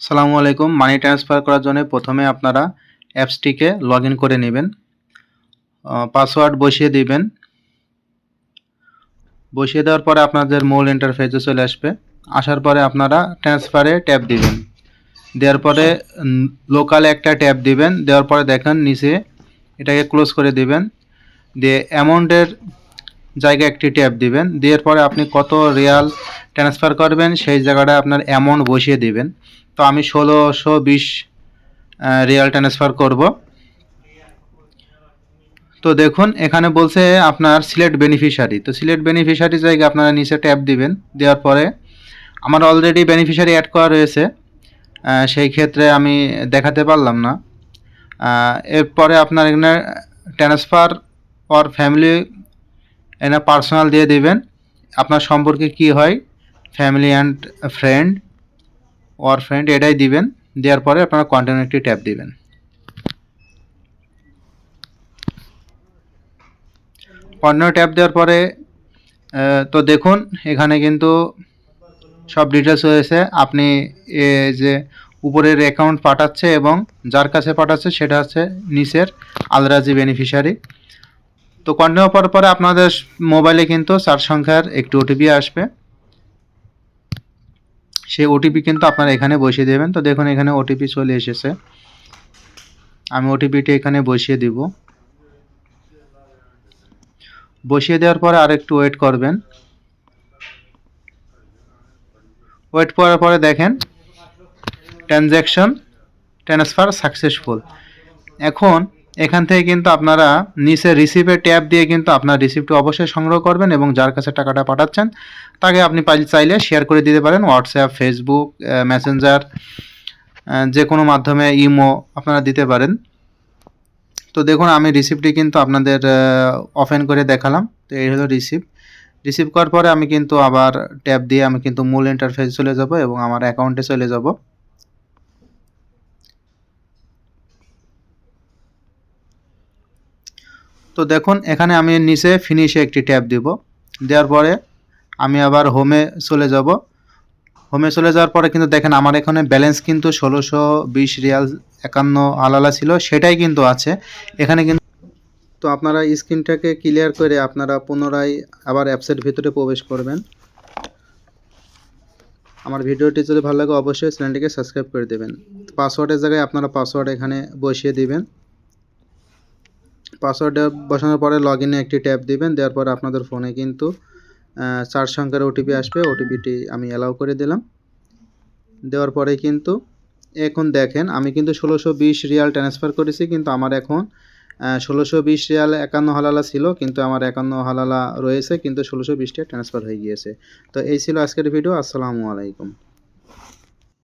সালামু আলাইকুম। Money transfer করার জন্য প্রথমে আপনারা অ্যাপসটিকে লগ করে নেবেন। পাসওয়ার্ড বসিয়ে দিবেন। বসিয়ে দেওয়ার পরে আপনাদের মূল ইন্টারফেসে চলে আসবে। আসার পরে আপনারা ট্রান্সফারে ট্যাপ দিবেন। দেওয়ার পরে লোকালে একটা ট্যাপ দিবেন। দেওয়ার পরে দেখেন নিচে এটাকে ক্লোজ করে দিবেন। দিয়ে অ্যামাউন্টের জায়গায় একটি ট্যাপ দিবেন। দেওয়ার পরে আপনি কত রিয়াল ট্রান্সফার করবেন সেই জায়গাটায় আপনার অ্যামাউন্ট বসিয়ে দিবেন। তো আমি ষোলোশো বিশ রিয়াল ট্রান্সফার করব। তো দেখুন, এখানে বলছে আপনার সিলেক্ট বেনিফিশিয়ারি তো সিলেক্ট বেনিফিশিয়ারি জায়গায় আপনারা নিচে ট্যাপ দিবেন, দেওয়ার পরে আমার অলরেডি বেনিফিশিয়ারি অ্যাড করা রয়েছে। সেই ক্ষেত্রে আমি দেখাতে পারলাম না। এরপরে আপনার এখানে ট্রান্সফার অর ফ্যামিলি এখানে পার্সোনাল দিয়ে দিবেন। আপনার সম্পর্কে কি হয়? Family and friend or friend এটাই দিবেন, দেওয়ার পরে আপনারা কন্টিনিউ একটি ট্যাপ দিবেন। কন্টিনিউ ট্যাপ দেওয়ার পরে তো দেখুন, এখানে কিন্তু সব ডিটেলস হয়েছে আপনি এ যে উপরের অ্যাকাউন্ট পাঠাচ্ছে এবং যার কাছে পাঠাচ্ছে সেটা হচ্ছে নিচের আলরাজি বেনিফিশিয়ারি তো কন্টিনিউ করার পরে আপনাদের মোবাইলে কিন্তু চার সংখ্যার একটি ওটিপি আসবে। সেই ওটিপি কিন্তু আপনারা এখানে বসিয়ে দেবেন। তো দেখুন, এখানে ওটিপি চলে এসেছে। আমি ওটিপিটি এখানে বসিয়ে দিব। বসিয়ে দেওয়ার পরে আর একটু ওয়েট করবেন। ওয়েট করার পরে দেখেন, ট্রানজ্যাকশন, ট্রান্সফার সাকসেসফুল। এখন এখান থেকে কিন্তু আপনারা নিচে রিসিভে ট্যাপ দিয়ে কিন্তু আপনার রিসিপ্টটি অবশ্যই সংগ্রহ করবেন এবং যার কাছে টাকাটা পাঠাচ্ছেন, তাকে আপনি চাইলে শেয়ার করে দিতে পারেন। হোয়াটসঅ্যাপ ফেসবুক মেসেঞ্জার যে কোনো মাধ্যমে ইমো আপনারা দিতে পারেন। তো দেখুন, আমি রিসিপ্টটি কিন্তু আপনাদের ওপেন করে দেখালাম। তো এই হলো রিসিপ্ট রিসিভ করার পরে আমি কিন্তু আবার ট্যাপ দিয়ে আমি কিন্তু মূল ইন্টারফেস চলে যাব এবং আমার অ্যাকাউন্টে চলে যাব। তো দেখুন, এখানে আমি নিচে ফিনিশে একটি ট্যাপ দিব। দেওয়ার পরে আমি আবার হোমে চলে যাব। হোমে চলে যাওয়ার পরে কিন্তু দেখেন, আমার এখানে ব্যালেন্স কিন্তু ষোলোশো বিশ রিয়াল একান্ন আলালা ছিল, সেটাই কিন্তু আছে। এখানে কিন্তু তো আপনারা স্ক্রিনটাকে ক্লিয়ার করে আপনারা পুনরায় আবার অ্যাপসের ভিতরে প্রবেশ করবেন। আমার ভিডিওটি যদি ভালো লাগে, অবশ্যই চ্যানেলটিকে সাবস্ক্রাইব করে দেবেন। পাসওয়ার্ডের জায়গায় আপনারা পাসওয়ার্ড এখানে বসিয়ে দিবেন। পাসওয়ার্ড বসানোর পরে লগ ইনে একটি ট্যাপ দিবেন, দেওয়ার পরে আপনাদের ফোনে কিন্তু চার সংখ্যার ওটিপি আসবে ওটিপিটি আমি অ্যালাউ করে দিলাম। দেওয়ার পরে কিন্তু, এখন দেখেন, আমি কিন্তু ষোলোশো বিশ রিয়াল ট্রান্সফার করেছি, কিন্তু আমার এখন ষোলোশো বিশ রিয়াল একান্ন হালালা ছিল, কিন্তু আমার একান্ন হালালা রয়েছে, কিন্তু ষোলোশো বিশটা ট্রান্সফার হয়ে গিয়েছে। তো এই ছিল আজকের ভিডিও আসসালামু আলাইকুম।